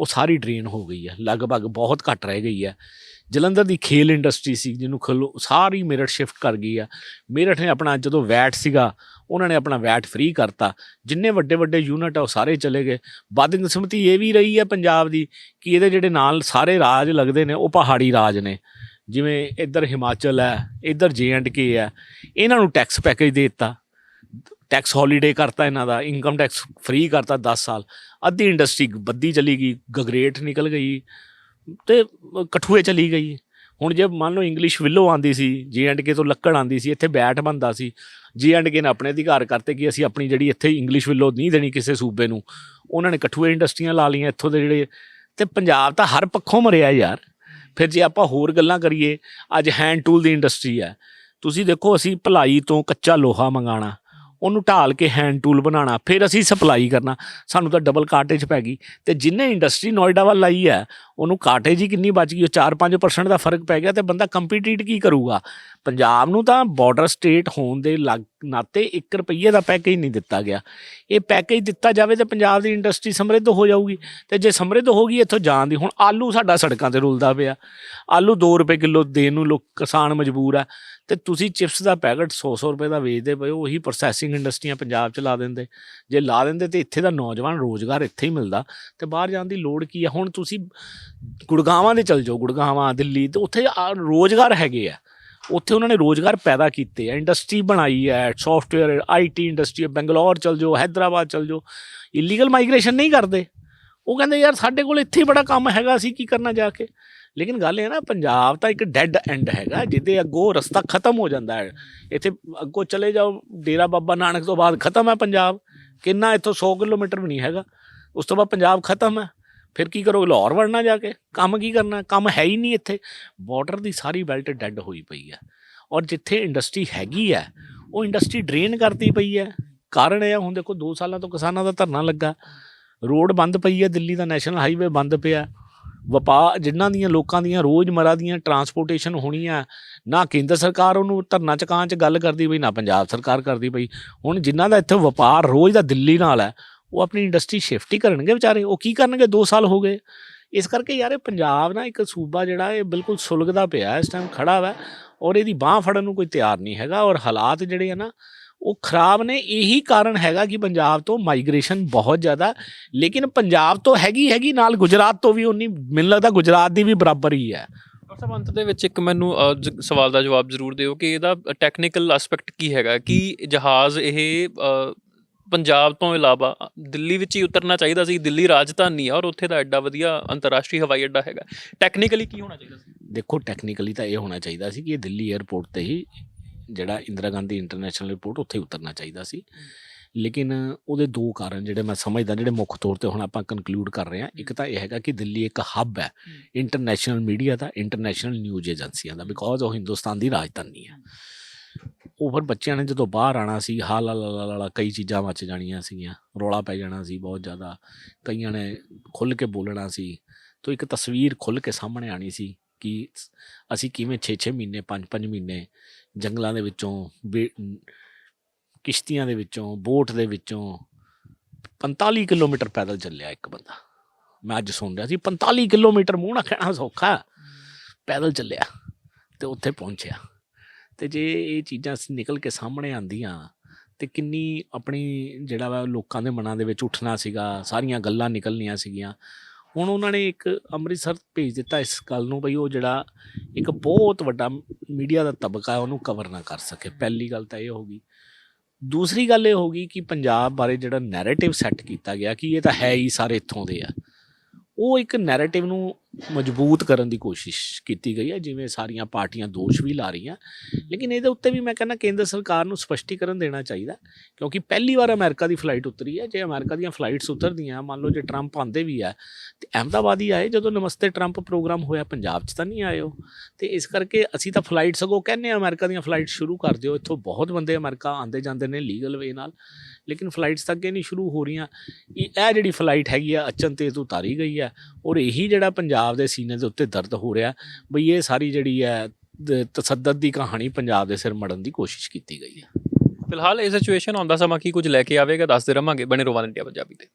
ਉਹ ਸਾਰੀ ਡਰੇਨ ਹੋ ਗਈ ਹੈ, ਲਗਭਗ ਬਹੁਤ ਘੱਟ ਰਹਿ ਗਈ ਹੈ। ਜਲੰਧਰ ਦੀ ਖੇਲ ਇੰਡਸਟਰੀ ਸੀ, ਜਿਹਨੂੰ ਖਲੋ, ਸਾਰੀ ਮੇਰਠ ਸ਼ਿਫਟ ਕਰ ਗਈ ਆ ਮੇਰਠ ਨੇ ਆਪਣਾ ਜਦੋਂ ਵੈਟ ਸੀਗਾ, ਉਹਨਾਂ ਨੇ ਆਪਣਾ ਵੈਟ ਫ੍ਰੀ ਕਰਤਾ। ਜਿੰਨੇ ਵੱਡੇ ਵੱਡੇ ਯੂਨਿਟ ਆ, ਉਹ ਸਾਰੇ ਚਲੇ ਗਏ। ਬਦਕਿਸਮਤੀ ਇਹ ਵੀ ਰਹੀ ਹੈ ਪੰਜਾਬ ਦੀ ਕਿ ਇਹਦੇ ਜਿਹੜੇ ਨਾਲ ਸਾਰੇ ਰਾਜ ਲੱਗਦੇ ਨੇ, ਉਹ ਪਹਾੜੀ ਰਾਜ ਨੇ। ਜਿਵੇਂ ਇੱਧਰ ਹਿਮਾਚਲ ਹੈ, ਇੱਧਰ ਜੇ ਐਂਡ ਕੇ ਹੈ। ਇਹਨਾਂ ਨੂੰ ਟੈਕਸ ਪੈਕੇਜ ਦੇ ਦਿੱਤਾ। ਟੈਕਸ ਹੌਲੀਡੇ ਕਰਤਾ ਇਹਨਾਂ ਦਾ ਇਨਕਮ ਟੈਕਸ ਫ੍ਰੀ ਕਰਤਾ 10 ਸਾਲ। ਅੱਧੀ ਇੰਡਸਟਰੀ ਬੱਦੀ ਚਲੀ ਗਈ, ਗਗਰੇਟ ਨਿਕਲ ਗਈ ਤੇ ਕਠੂਏ ਚਲੀ ਗਈ। ਹੁਣ ਜੇ ਮੰਨ ਲਓ ਇੰਗਲਿਸ਼ ਵਿਲੋ ਆਂਦੀ ਸੀ ਜੇ ਐਂਡ ਕੇ ਤੋਂ ਲੱਕੜ ਆਂਦੀ ਸੀ, ਇੱਥੇ ਬੈਟ ਬੰਦਾ ਸੀ। ਜੇ ਐਂਡ ਕੇ ਨੇ ਆਪਣੇ ਅਧਿਕਾਰ ਕਰਤੇ ਕਿ ਅਸੀਂ ਆਪਣੀ ਜਿਹੜੀ ਇੱਥੇ ਇੰਗਲਿਸ਼ ਵਿਲੋ ਨਹੀਂ ਦੇਣੀ ਕਿਸੇ ਸੂਬੇ ਨੂੰ। ਉਹਨਾਂ ਨੇ ਕਠੂਏ ਇੰਡਸਟਰੀਆਂ ਲਾ ਲਈਆਂ ਇੱਥੋਂ ਦੇ ਜਿਹੜੇ ਤੇ ਪੰਜਾਬ ਤਾਂ ਹਰ ਪੱਖੋਂ ਮਰਿਆ ਯਾਰ। ਫਿਰ ਜੇ ਆਪਾਂ ਹੋਰ ਗੱਲਾਂ ਕਰੀਏ, ਅੱਜ ਹੈਂਡ ਟੂਲ ਦੀ ਇੰਡਸਟਰੀ ਹੈ। ਤੁਸੀਂ ਦੇਖੋ ਅਸੀਂ ਭਲਾਈ ਤੋਂ ਕੱਚਾ ਲੋਹਾ ਮੰਗਾਣਾ ਉਹਨੂੰ ਢਾਲ ਕੇ ਹੈਂਡ ਟੂਲ ਬਣਾਉਣਾ, ਫਿਰ ਅਸੀਂ ਸਪਲਾਈ ਕਰਨਾ। ਸਾਨੂੰ ਤਾਂ ਡਬਲ ਕਾਰਟੇਜ ਪੈ ਗਈ। ਤੇ ਜਿੰਨੇ ਇੰਡਸਟਰੀ ਨੋਇਡਾ ਵੱਲ ਆਈ ਹੈ, ਉਹਨੂੰ ਕਾਰਟੇਜ ਹੀ ਕਿੰਨੀ ਬਚ ਗਈ? ਉਹ 4-5% ਦਾ ਫ਼ਰਕ ਪੈ ਗਿਆ ਤੇ ਬੰਦਾ ਕੰਪੀਟੀਟ ਕੀ ਕਰੂਗਾ? ਪੰਜਾਬ ਨੂੰ ਤਾਂ ਬਾਰਡਰ ਸਟੇਟ ਹੋਣ ਦੇ ਲੱਗ- ਨਾਤੇ 1 ਰੁਪਈਏ ਦਾ ਪੈਕੇਜ ਨਹੀਂ ਦਿੱਤਾ ਗਿਆ। ਇਹ ਪੈਕੇਜ ਦਿੱਤਾ ਜਾਵੇ ਤਾਂ ਪੰਜਾਬ ਦੀ ਇੰਡਸਟਰੀ ਸਮਰਿੱਧ ਹੋ ਜਾਊਗੀ। ਤੇ ਜੇ ਸਮਰਿੱਧ ਹੋ ਗਈ ਇੱਥੋਂ ਜਾਣ ਦੀ, ਹੁਣ ਆਲੂ ਸਾਡਾ ਸੜਕਾਂ ਤੇ ਰੁਲਦਾ ਪਿਆ। ਆਲੂ 2 ਰੁਪਏ ਕਿਲੋ ਦੇਣ ਨੂੰ ਲੋਕ, ਕਿਸਾਨ ਮਜਬੂਰ ਆ। ਤੇ ਤੁਸੀਂ ਚਿਪਸ ਦਾ ਪੈਕਟ 100-100 ਰੁਪਏ ਦਾ ਵੇਚਦੇ ਪਏ ਹੋ, ਉਹੀ ਪ੍ਰੋਸੈਸਿੰਗ ਇੰਡਸਟਰੀਆਂ ਪੰਜਾਬ 'ਚ ਲਾ ਦਿੰਦੇ। ਜੇ ਲਾ ਦਿੰਦੇ ਤੇ ਇੱਥੇ ਦਾ ਨੌਜਵਾਨ ਰੋਜ਼ਗਾਰ ਇੱਥੇ ਹੀ ਮਿਲਦਾ। ਤੇ ਬਾਹਰ ਜਾਣ ਦੀ ਲੋੜ ਕੀ ਆ? ਹੁਣ ਤੁਸੀਂ ਗੁੜਗਾਵਾਂ ਦੇ ਚਲ ਜਾਓ, ਗੁੜਗਾਵਾਂ, ਦਿੱਲੀ ਤੇ ਉੱਥੇ ਆ- ਰੋਜ਼ਗਾਰ ਹੈਗੇ ਆ। ਉੱਥੇ ਉਹਨਾਂ ਨੇ ਰੋਜ਼ਗਾਰ ਪੈਦਾ ਕੀਤੇ ਹੈ ਇੰਡਸਟਰੀ ਬਣਾਈ ਹੈ ਸੌਫਟਵੇਅਰ ਆਈਟੀ ਇੰਡਸਟਰੀ ਬੰਗਲੌਰ ਚਲ ਜਾਓ ਹైదరాబాద్ ਚਲ ਜਾਓ ਇਲੀਗਲ ਮਾਈਗ੍ਰੇਸ਼ਨ ਨਹੀਂ ਕਰਦੇ। ਉਹ ਕਹਿੰਦੇ ਯਾਰ ਸਾਡੇ ਕੋਲ ਇੱਥੇ ਹੀ ਬੜਾ ਕੰਮ ਹੈਗਾ, ਅਸੀਂ ਕੀ ਕਰਨਾ ਜਾ ਕੇ? ਲੇਕਿਨ ਗੱਲ ਇਹ ਨਾ, ਪੰਜਾਬ ਤਾਂ ਇੱਕ ਡੈੱਡ ਐਂਡ ਹੈਗਾ, ਜਿਹਦੇ ਅੱਗੋਂ ਰਸਤਾ ਖਤਮ ਹੋ ਜਾਂਦਾ ਹੈ। ਇੱਥੇ ਅੱਗੋਂ ਚਲੇ ਜਾਓ, ਡੇਰਾ ਬਾਬਾ ਨਾਨਕ ਤੋਂ ਬਾਅਦ ਖਤਮ ਹੈ ਪੰਜਾਬ। ਕਿੰਨਾ ਇੱਥੋਂ 100 ਕਿਲੋਮੀਟਰ ਵੀ ਨਹੀਂ ਹੈਗਾ। ਉਸ ਤੋਂ ਬਾਅਦ ਪੰਜਾਬ ਖਤਮ ਹੈ। ਫਿਰ ਕੀ ਕਰੋਗੇ? ਲਾਹੌਰ ਵੜਨਾ ਜਾ ਕੇ। ਕੰਮ ਕੀ ਕਰਨਾ? ਕੰਮ ਹੈ ਹੀ ਨਹੀਂ ਇੱਥੇ। ਬਾਰਡਰ ਦੀ ਸਾਰੀ ਬੈਲਟ ਡੈੱਡ ਹੋਈ ਪਈ ਹੈ। ਔਰ ਜਿੱਥੇ ਇੰਡਸਟਰੀ ਹੈਗੀ ਹੈ, ਉਹ ਇੰਡਸਟਰੀ ਡਰੇਨ ਕਰਦੀ ਪਈ ਹੈ। ਕਾਰਨ ਇਹ ਆ, ਹੁਣ ਦੇਖੋ 2 ਸਾਲਾਂ ਤੋਂ ਕਿਸਾਨਾਂ ਦਾ ਧਰਨਾ ਲੱਗਾ। ਰੋਡ ਬੰਦ ਪਈ ਹੈ, ਦਿੱਲੀ ਦਾ ਨੈਸ਼ਨਲ ਹਾਈਵੇ ਬੰਦ ਪਿਆ। ਵਪਾਰ ਜਿਨ੍ਹਾਂ ਦੀਆਂ ਲੋਕਾਂ ਦੀਆਂ ਰੋਜ਼ਮਰਾ ਦੀਆਂ ਟਰਾਂਸਪੋਰਟੇਸ਼ਨ ਹੋਣੀ ਹੋਣੀਆਂ, ਨਾ ਕੇਂਦਰ ਸਰਕਾਰ ਉਹਨੂੰ ਧਰਨਾ ਚੁਕਾਉਣ ਚ ਗੱਲ ਕਰਦੀ ਪਈ, ਨਾ ਪੰਜਾਬ ਸਰਕਾਰ ਕਰਦੀ ਪਈ। ਹੁਣ ਜਿਨ੍ਹਾਂ ਦਾ ਇੱਥੇ ਵਪਾਰ ਰੋਜ਼ ਦਾ ਦਿੱਲੀ ਨਾਲ ਹੈ ਉਹ ਆਪਣੀ ਇੰਡਸਟਰੀ ਸ਼ਿਫਟ ਹੀ ਕਰਨਗੇ ਵਿਚਾਰੇ, ਉਹ ਕੀ ਕਰਨਗੇ? 2 ਸਾਲ ਹੋ ਗਏ। ਇਸ ਕਰਕੇ ਯਾਰ ਇਹ ਪੰਜਾਬ ਨਾ ਇੱਕ ਸੂਬਾ ਜਿਹੜਾ ਇਹ ਬਿਲਕੁਲ ਸੁਲਗਦਾ ਪਿਆ ਇਸ ਟਾਈਮ ਖੜਾ ਵਾ ਔਰ ਇਹਦੀ ਬਾਹ ਫੜਨ ਨੂੰ ਕੋਈ ਤਿਆਰ ਨਹੀਂ ਹੈਗਾ ਔਰ ਹਾਲਾਤ ਜਿਹੜੇ ਆ ਨਾ, ਉਹ ਖਰਾਬ ਨੇ। ਇਹੀ ਕਾਰਨ ਹੈਗਾ ਕਿ ਪੰਜਾਬ ਤੋਂ ਮਾਈਗ੍ਰੇਸ਼ਨ ਬਹੁਤ ਜ਼ਿਆਦਾ ਲੇਕਿਨ ਪੰਜਾਬ ਤੋਂ ਹੈਗੀ ਹੈਗੀ, ਨਾਲ ਗੁਜਰਾਤ ਤੋਂ ਵੀ ਉਨੀ, ਮੈਨੂੰ ਲੱਗਦਾ ਗੁਜਰਾਤ ਦੀ ਵੀ ਬਰਾਬਰ ਹੀ ਹੈ। ਡਾਕਟਰ ਸਾਹਿਬ, ਅੰਤ ਦੇ ਵਿੱਚ ਇੱਕ ਮੈਨੂੰ ਸਵਾਲ ਦਾ ਜਵਾਬ ਜ਼ਰੂਰ ਦਿਓ ਕਿ ਇਹਦਾ ਟੈਕਨੀਕਲ ਐਸਪੈਕਟ ਕੀ ਹੈਗਾ? ਕਿ ਜਹਾਜ਼ ਇਹ ਪੰਜਾਬ ਤੋਂ ਇਲਾਵਾ ਦਿੱਲੀ ਵਿੱਚ ਹੀ ਉਤਰਨਾ ਚਾਹੀਦਾ ਸੀ ਦਿੱਲੀ ਰਾਜਧਾਨੀ ਆ ਔਰ ਉੱਥੇ ਦਾ ਐਡਾ ਵਧੀਆ ਅੰਤਰਰਾਸ਼ਟਰੀ ਹਵਾਈ ਅੱਡਾ ਹੈਗਾ। ਟੈਕਨੀਕਲੀ ਕੀ ਹੋਣਾ ਚਾਹੀਦਾ ਸੀ? ਦੇਖੋ ਟੈਕਨੀਕਲੀ ਤਾਂ ਇਹ ਹੋਣਾ ਚਾਹੀਦਾ ਸੀ ਕਿ ਇਹ ਦਿੱਲੀ 에ਅਰਪੋਰਟ ਤੇ ਹੀ ਜਿਹੜਾ ਇੰਦਰਾ ਗਾਂਧੀ ਇੰਟਰਨੈਸ਼ਨਲ 에ਅਰਪੋਰਟ ਉੱਥੇ ਉਤਰਨਾ ਚਾਹੀਦਾ ਸੀ। ਲੇਕਿਨ ਉਹਦੇ ਦੋ ਕਾਰਨ ਜਿਹੜੇ ਮੈਂ ਸਮਝਦਾ ਜਿਹੜੇ ਮੁੱਖ ਤੌਰ ਤੇ ਹੁਣ ਆਪਾਂ ਕਨਕਲੂਡ ਕਰ ਰਹੇ ਹਾਂ। ਇੱਕ ਤਾਂ ਇਹ ਹੈਗਾ ਕਿ ਦਿੱਲੀ ਇੱਕ ਹੱਬ ਹੈ। ਇੰਟਰਨੈਸ਼ਨਲ ਮੀਡੀਆ ਦਾ ਇੰਟਰਨੈਸ਼ਨਲ ਨਿਊਜ਼ ਏਜੰਸੀਆਂ ਦਾ ਬਿਕੋਜ਼ ਉਹ ਹਿੰਦੁਸਤਾਨ ਦੀ ਰਾਜਧਾਨੀ ਹੈ। ਉਹ ਫਿਰ ਬੱਚਿਆਂ ਨੇ ਜਦੋਂ ਬਾਹਰ ਆਣਾ ਸੀ ਹਾਲ ਲਾ ਕਈ ਚੀਜ਼ਾਂ ਮੱਚ ਜਾਣੀਆਂ ਸੀਗੀਆਂ, ਰੌਲਾ ਪੈ ਜਾਣਾ ਸੀ ਬਹੁਤ ਜ਼ਿਆਦਾ, ਕਈਆਂ ਨੇ ਖੁੱਲ ਕੇ ਬੋਲਣਾ ਸੀ, ਤੋਂ ਇੱਕ ਤਸਵੀਰ ਖੁੱਲ ਕੇ ਸਾਹਮਣੇ ਆਣੀ ਸੀ ਕਿ ਅਸੀਂ ਕਿਵੇਂ 6-6 ਮਹੀਨੇ 5-5 ਮਹੀਨੇ ਜੰਗਲਾਂ ਦੇ ਵਿੱਚੋਂ, ਬੇ- ਕਿਸ਼ਤੀਆਂ ਦੇ ਵਿੱਚੋਂ, ਬੋਟ ਦੇ ਵਿੱਚੋਂ 45 ਕਿਲੋਮੀਟਰ ਪੈਦਲ ਚੱਲਿਆ ਇੱਕ ਬੰਦਾ। ਮੈਂ ਅੱਜ ਸੁਣ ਰਿਹਾ ਸੀ 45 ਕਿਲੋਮੀਟਰ ਮੂੰਹ ਨਾ ਕਹਿਣਾ ਸੌਖਾ, ਪੈਦਲ ਚੱਲਿਆ ਤੇ ਉੱਥੇ ਪਹੁੰਚਿਆ। ਤੇ ਜੇ ਇਹ ਚੀਜ਼ਾਂ ਸ- ਨਿਕਲ ਕੇ ਸਾਹਮਣੇ ਆਂਦੀਆਂ ਤੇ ਕਿੰਨੀ ਆਪਣੀ ਜਿਹੜਾ ਵਾ ਲੋਕਾਂ ਦੇ ਮਨਾਂ ਦੇ ਵਿੱਚ ਉੱਠਣਾ ਸੀਗਾ, ਸਾਰੀਆਂ ਗੱਲਾਂ ਨਿਕਲਣੀਆਂ ਸੀਗੀਆਂ। ਹੁਣ ਉਹਨਾਂ ਨੇ ਇੱਕ ਅੰਮ੍ਰਿਤਸਰ ਭੇਜ ਦਿੱਤਾ ਇਸ ਗੱਲ ਨੂੰ ਬਈ ਉਹ ਜਿਹੜਾ ਇੱਕ ਬਹੁਤ ਵੱਡਾ ਮੀਡੀਆ ਦਾ ਤਬਕਾ ਉਹਨੂੰ ਕਵਰ ਨਾ ਕਰ ਸਕੇ। ਪਹਿਲੀ ਗੱਲ ਤਾਂ ਇਹ ਹੋ ਗਈ। ਦੂਸਰੀ ਗੱਲ ਇਹ ਹੋ ਗਈ ਕਿ ਪੰਜਾਬ ਬਾਰੇ ਜਿਹੜਾ ਨੈਰੇਟਿਵ ਸੈੱਟ ਕੀਤਾ ਗਿਆ ਕਿ ਇਹ ਤਾਂ ਹੈ ਹੀ ਸਾਰੇ ਇੱਥੋਂ ਦੇ ਆ। ਉਹ ਇੱਕ ਨੈਰੇਟਿਵ ਨੂੰ ਮਜ਼ਬੂਤ ਕਰਨ ਦੀ ਕੋਸ਼ਿਸ਼ ਕੀਤੀ ਗਈ ਹੈ, ਜਿਵੇਂ ਸਾਰੀਆਂ ਪਾਰਟੀਆਂ ਦੋਸ਼ ਵੀ ਲਾ ਰਹੀਆਂ। ਲੇਕਿਨ ਇਹਦੇ ਉੱਤੇ ਵੀ ਮੈਂ ਕਹਿੰਦਾ ਕੇਂਦਰ ਸਰਕਾਰ ਨੂੰ ਸਪਸ਼ਟੀਕਰਨ ਦੇਣਾ ਚਾਹੀਦਾ, ਕਿਉਂਕਿ ਪਹਿਲੀ ਵਾਰ ਅਮਰੀਕਾ ਦੀ ਫਲਾਈਟ ਉਤਰੀ ਹੈ। ਜੇ ਅਮਰੀਕਾ ਦੀਆਂ ਫਲਾਈਟਸ ਉਤਰਦੀਆਂ, ਮੰਨ ਲਓ ਜੇ ਟਰੰਪ ਆਂਦੇ ਵੀ ਆ ਤੇ ਅਹਿਮਦਾਬਾਦ ਹੀ ਆਏ। ਜਦੋਂ ਨਮਸਤੇ ਟਰੰਪ ਪ੍ਰੋਗਰਾਮ ਹੋਇਆ, ਪੰਜਾਬ 'ਚ ਤਾਂ ਨਹੀਂ ਆਏ ਉਹ। ਤੇ ਇਸ ਕਰਕੇ ਅਸੀਂ ਤਾਂ ਫਲਾਈਟ ਸਗੋਂ ਕਹਿੰਦੇ ਹਾਂ, ਅਮਰੀਕਾ ਦੀਆਂ ਫਲਾਈਟ ਸ਼ੁਰੂ ਕਰ ਦਿਓ। ਇੱਥੋਂ ਬਹੁਤ ਬੰਦੇ ਅਮਰੀਕਾ ਆਂਦੇ ਜਾਂਦੇ ਨੇ ਲੀਗਲ ਵੇ ਨਾਲ। ਲੇਕਿਨ ਫਲਾਈਟਸ ਤਾਂ ਅੱਗੇ ਨਹੀਂ ਸ਼ੁਰੂ ਹੋ ਰਹੀਆਂ। ਇਹ ਇਹ ਜਿਹੜੀ ਫਲਾਈਟ ਹੈਗੀ ਆ ਅਚਨਤੇਜ ਉਤਾਰੀ ਗਈ ਹੈ। ਔਰ ਇਹੀ ਜਿਹੜਾ ਪੰਜਾਬ ਪੰਜਾਬ ਦੇ ਸੀਨੇ ਦੇ ਉੱਤੇ ਦਰਦ ਹੋ ਰਿਹਾ। ਬਈ ਇਹ ਸਾਰੀ ਜਿਹੜੀ ਹੈ, ਦ- ਤਸੱਦਦ ਦੀ ਕਹਾਣੀ ਪੰਜਾਬ ਦੇ ਸਿਰ ਮੜਨ ਦੀ ਕੋਸ਼ਿਸ਼ ਕੀਤੀ ਗਈ ਹੈ। ਫਿਲਹਾਲ ਇਹ ਸਿਚੁਏਸ਼ਨ ਆਉਂਦਾ ਸਮਾਂ ਕੀ ਕੁਝ ਲੈ ਕੇ ਆਵੇਗਾ, ਦੱਸਦੇ ਰਵਾਂਗੇ ਬਣੇ ਰੋਵਾਨ ਇੰਡੀਆ ਪੰਜਾਬੀ ਤੇ।